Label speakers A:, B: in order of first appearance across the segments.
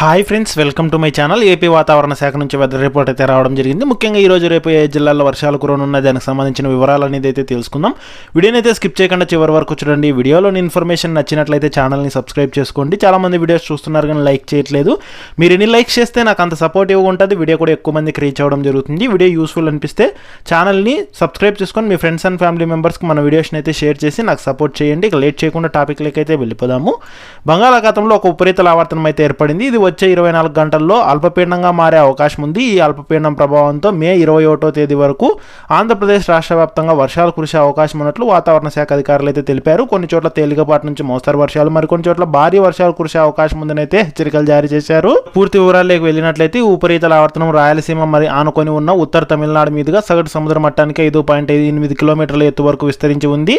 A: Hi friends welcome to my channel AP వాతావరణ శాఖ నుంచి వెదర్ రిపోర్ట్ అయితే రావడం జరిగింది. ముఖ్యంగా ఈరోజు రేపు ఏ జిల్లాల్లో వర్షాలు కురవనున్న దానికి సంబంధించిన వివరాలు అనేది అయితే తెలుసుకుందాం. వీడియోని అయితే స్కిప్ చేయకుండా చివరి వరకు చూడండి. వీడియోలోని ఇన్ఫర్మేషన్ నచ్చినట్లయితే ఛానల్ని సబ్స్క్రైబ్ చేసుకోండి. చాలామంది వీడియోస్ చూస్తున్నారు కానీ లైక్ చేయట్లేదు. మీరు ఎన్ని లైక్స్ చేస్తే నాకు అంత సపోర్టివ్గా ఉంటుంది. వీడియో కూడా ఎక్కువ మందికి రీచ్ అవ్వడం జరుగుతుంది. వీడియో యూస్ఫుల్ అనిపిస్తే ఛానల్ని సబ్స్క్రైబ్ చేసుకొని మీ ఫ్రెండ్స్ అండ్ ఫ్యామిలీ మెంబర్స్కి మన వీడియోస్ని అయితే షేర్ చేసి నాకు సపోర్ట్ చేయండి. ఇక లేట్ చేయకుండా టాపిక్లకి అయితే వెళ్ళిపోదాము. బంగాళాఖాతంలో ఒక ఉపరితల ఆవర్తనం అయితే ఏర్పడింది. ఇది వచ్చే ఇరవై నాలుగు గంటల్లో అల్పపీడనంగా మారే అవకాశం ఉంది. ఈ అల్పపీడనం ప్రభావంతో మే ఇరవై ఒకటో తేదీ వరకు ఆంధ్రప్రదేశ్ రాష్ట్ర వ్యాప్తంగా వర్షాలు కురిసే అవకాశం ఉన్నట్లు వాతావరణ శాఖ అధికారులు అయితే తెలిపారు. కొన్ని చోట్ల తేలికపాటి నుంచి మోస్తరు వర్షాలు మరికొన్ని చోట్ల భారీ వర్షాలు కురిసే అవకాశం ఉందని అయితే హెచ్చరికలు జారీ చేశారు. పూర్తి వివరాల్లోకి వెళ్ళినట్లయితే ఉపరితల ఆవర్తనం రాయలసీమ మరి ఆనుకొని ఉన్న ఉత్తర తమిళనాడు మీదుగా సగటు సముద్ర మట్టానికి ఐదు పాయింట్ ఐదు ఎనిమిది కిలోమీటర్ల ఎత్తు వరకు విస్తరించి ఉంది.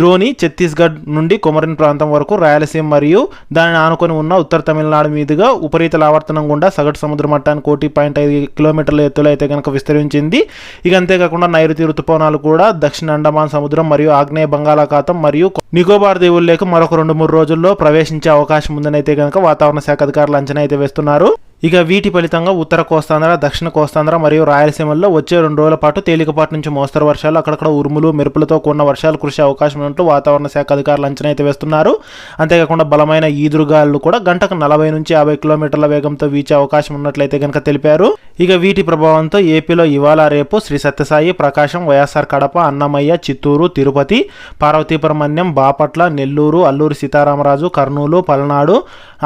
A: ద్రోణి ఛత్తీస్గఢ్ నుండి కొమరిన్ ప్రాంతం వరకు రాయలసీమ మరియు దానిని ఆనుకొని ఉన్న ఉత్తర తమిళనాడు మీదుగా ఉపరితల ఆవర్తనం గుండా సగటు సముద్ర మట్టానికి కోటి పాయింట్ ఐదు కిలోమీటర్ల ఎత్తులో అయితే కనుక విస్తరించింది. ఇక అంతేకాకుండా నైరుతి ఋతుపవనాలు కూడా దక్షిణ అండమాన్ సముద్రం మరియు ఆగ్నేయ బంగాళాఖాతం మరియు నికోబార్ దీవుల్లోకి మరొక రెండు మూడు రోజుల్లో ప్రవేశించే అవకాశం ఉందని అయితే కనుక వాతావరణ శాఖ అధికారులు అంచనా అయితే వేస్తున్నారు. ఇక వీటి ఫలితంగా ఉత్తర కోస్తాంధ్ర దక్షిణ కోస్తాంధ్ర మరియు రాయలసీమల్లో వచ్చే రెండు రోజుల పాటు తేలికపాటి నుంచి మోస్తరు వర్షాలు అక్కడక్కడ ఉరుములు మెరుపులతో కూడిన వర్షాలు కురిసే అవకాశం ఉన్నట్టు వాతావరణ శాఖ అధికారులు అంచనా అయితే వేస్తున్నారు. అంతేకాకుండా బలమైన ఈదురుగాలు కూడా గంటకు నలభై నుంచి యాభై కిలోమీటర్ల వేగంతో వీచే అవకాశం ఉన్నట్లయితే కనుక తెలిపారు. ఇక వీటి ప్రభావంతో ఏపీలో ఇవాళ రేపు శ్రీ సత్యసాయి ప్రకాశం వైఎస్ఆర్ కడప అన్నమయ్య చిత్తూరు తిరుపతి పార్వతీపురమన్యం బాపట్ల నెల్లూరు అల్లూరు సీతారామరాజు కర్నూలు పల్నాడు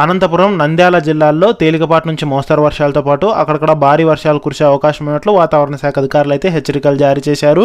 A: అనంతపురం నంద్యాల జిల్లాల్లో తేలికపాటి నుంచి నుంచి మోస్తరు వర్షాలతో పాటు అక్కడక్కడ భారీ వర్షాలు కురిసే అవకాశం ఉన్నట్లు వాతావరణ శాఖ అధికారులు అయితే హెచ్చరికలు జారీ చేశారు.